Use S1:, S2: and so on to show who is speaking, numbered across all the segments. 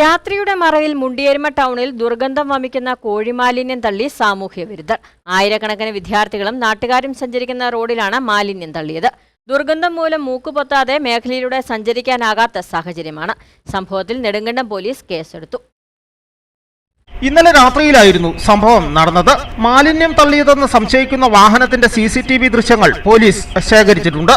S1: രാത്രിയുടെ മറവിൽ മുണ്ടിയേരുമ ടൗണിൽ ദുർഗന്ധം വമിക്കുന്ന കോഴിമാലിന്യം തള്ളി സാമൂഹ്യ വിരുദ്ധർ. ആയിരക്കണക്കിന് വിദ്യാർത്ഥികളും നാട്ടുകാരും സഞ്ചരിക്കുന്ന റോഡിലാണ് മാലിന്യം തള്ളിയത്. ദുർഗന്ധം മൂലം മൂക്കുപൊത്താതെ മേഖലയിലൂടെ സഞ്ചരിക്കാനാകാത്ത സാഹചര്യമാണ്. സംഭവത്തിൽ നെടുങ്കണ്ടം പോലീസ് കേസെടുത്തു.
S2: ഇന്നലെ രാത്രിയിലായിരുന്നു സംഭവം നടന്നത്. മാലിന്യം തള്ളിയതെന്ന് സംശയിക്കുന്ന വാഹനത്തിന്റെ സി ദൃശ്യങ്ങൾ പോലീസ് ശേഖരിച്ചിട്ടുണ്ട്.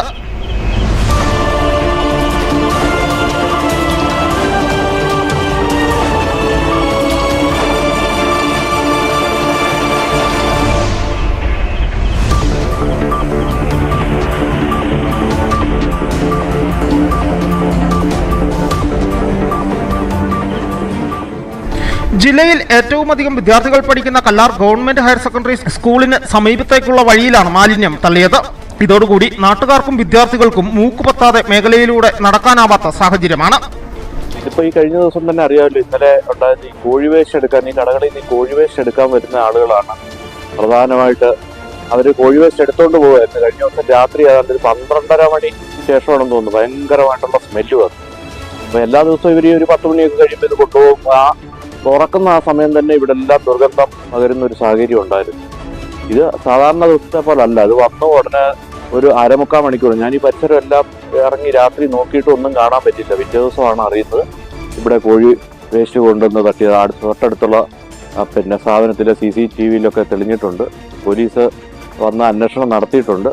S2: ജില്ലയിൽ ഏറ്റവും അധികം വിദ്യാർത്ഥികൾ പഠിക്കുന്ന കല്ലാർ ഗവൺമെന്റ് ഹയർ സെക്കൻഡറി സ്കൂളിന് സമീപത്തേക്കുള്ള വഴിയിലാണ് മാലിന്യം തള്ളിയത്. ഇതോടുകൂടി നാട്ടുകാർക്കും വിദ്യാർത്ഥികൾക്കും മൂക്കുപത്താതെ മേഖലയിലൂടെ നടക്കാനാവാത്ത സാഹചര്യമാണ്.
S3: ഇപ്പൊ ഈ കഴിഞ്ഞ ദിവസം തന്നെ അറിയാമല്ലോ ഇന്നലെ ഉണ്ടായിരുന്ന ഈ കോഴിവേഷം എടുക്കാൻ ഈ കടകളിൽ നിന്ന് ഈ കോഴി എടുക്കാൻ വരുന്ന ആളുകളാണ്. പ്രധാനമായിട്ട് അവർ കോഴിവേഷം എടുത്തുകൊണ്ട് പോകുമായിരുന്നു കഴിഞ്ഞ ദിവസം രാത്രി ഏതാണ്ട് പന്ത്രണ്ടര മണി ശേഷമാണെന്ന് തോന്നുന്നു. ഭയങ്കരമായിട്ടുള്ള സ്മെല്ല് വന്നു. എല്ലാ ദിവസവും ഇവർ ഒരു പത്ത് മണിയൊക്കെ കഴിയുമ്പോൾ ഇത് കൊണ്ടുപോകും. ആ തുറക്കുന്ന ആ സമയം തന്നെ ഇവിടെ എല്ലാം ദുർഗന്ധം പകരുന്ന ഒരു സാഹചര്യം ഉണ്ടായിരുന്നു. ഇത് സാധാരണ ദിവസത്തെ പോലെ അല്ല അത് വന്ന ഉടനെ ഒരു അരമുക്കാൽ മണിക്കൂർ. ഞാൻ ഈ പരിസരം എല്ലാം ഇറങ്ങി രാത്രി നോക്കിയിട്ട് ഒന്നും കാണാൻ പറ്റില്ല പിറ്റേ ദിവസമാണ് അറിയുന്നത്. ഇവിടെ കോഴി വേസ്റ്റ് കൊണ്ടുവന്ന് തട്ടിയത് അടുത്ത തൊട്ടടുത്തുള്ള പിന്നെ സ്ഥാപനത്തിലെ സി സി ടി വിയിലൊക്കെ തെളിഞ്ഞിട്ടുണ്ട്. പോലീസ് വന്ന അന്വേഷണം നടത്തിയിട്ടുണ്ട്.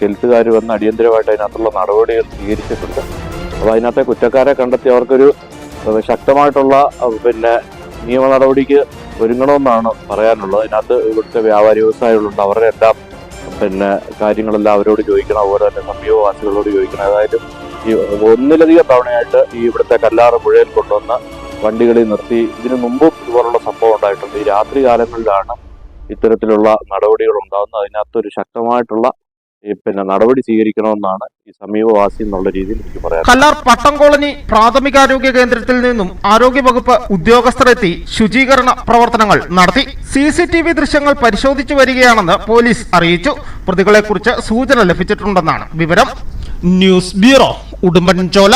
S3: ഹെൽത്തുകാർ വന്ന് അടിയന്തരമായിട്ട് അതിനകത്തുള്ള നടപടികൾ സ്വീകരിച്ചിട്ടുണ്ട്. അപ്പോൾ അതിനകത്തെ കുറ്റക്കാരെ കണ്ടെത്തി അവർക്കൊരു ശക്തമായിട്ടുള്ള പിന്നെ നിയമ നടപടിക്ക് ഒരുങ്ങണമെന്നാണ് പറയാനുള്ളത്. അതിനകത്ത് ഇവിടുത്തെ വ്യാപാരി വ്യവസായികളുണ്ട്. അവരുടെ എല്ലാം പിന്നെ കാര്യങ്ങളെല്ലാം അവരോട് ചോദിക്കണം. അതുപോലെ തന്നെ സമീപവാസികളോട് ചോദിക്കണം. അതായത് ഈ ഒന്നിലധികം തവണയായിട്ട് ഈ ഇവിടുത്തെ കല്ലാറ് പുഴയിൽ കൊണ്ടുവന്ന വണ്ടികളിൽ നിർത്തി ഇതിനു മുമ്പും ഇതുപോലുള്ള സംഭവം ഉണ്ടായിട്ടുണ്ട്. ഈ രാത്രി കാലങ്ങളിലാണ് ഇത്തരത്തിലുള്ള നടപടികൾ ഉണ്ടാകുന്നത്. അതിനകത്തൊരു ശക്തമായിട്ടുള്ള പിന്നെ നടപടി സ്വീകരിക്കണമെന്നാണ് ഈ സമീപവാസി എന്നുള്ള രീതിയിൽ എനിക്ക് പറയാം
S2: കല്ലാർ പട്ടം കോളനി പ്രാഥമികാരോഗ്യ കേന്ദ്രത്തിൽ നിന്നും ആരോഗ്യവകുപ്പ് ഉദ്യോഗസ്ഥരെത്തി ശുചീകരണ പ്രവർത്തനങ്ങൾ നടത്തി. സി സി ടി വി ദൃശ്യങ്ങൾ പരിശോധിച്ചു വരികയാണെന്ന് പോലീസ് അറിയിച്ചു. പ്രതികളെക്കുറിച്ച് സൂചന ലഭിച്ചിട്ടുണ്ടെന്നാണ് വിവരം. News bureau Udumbanchola.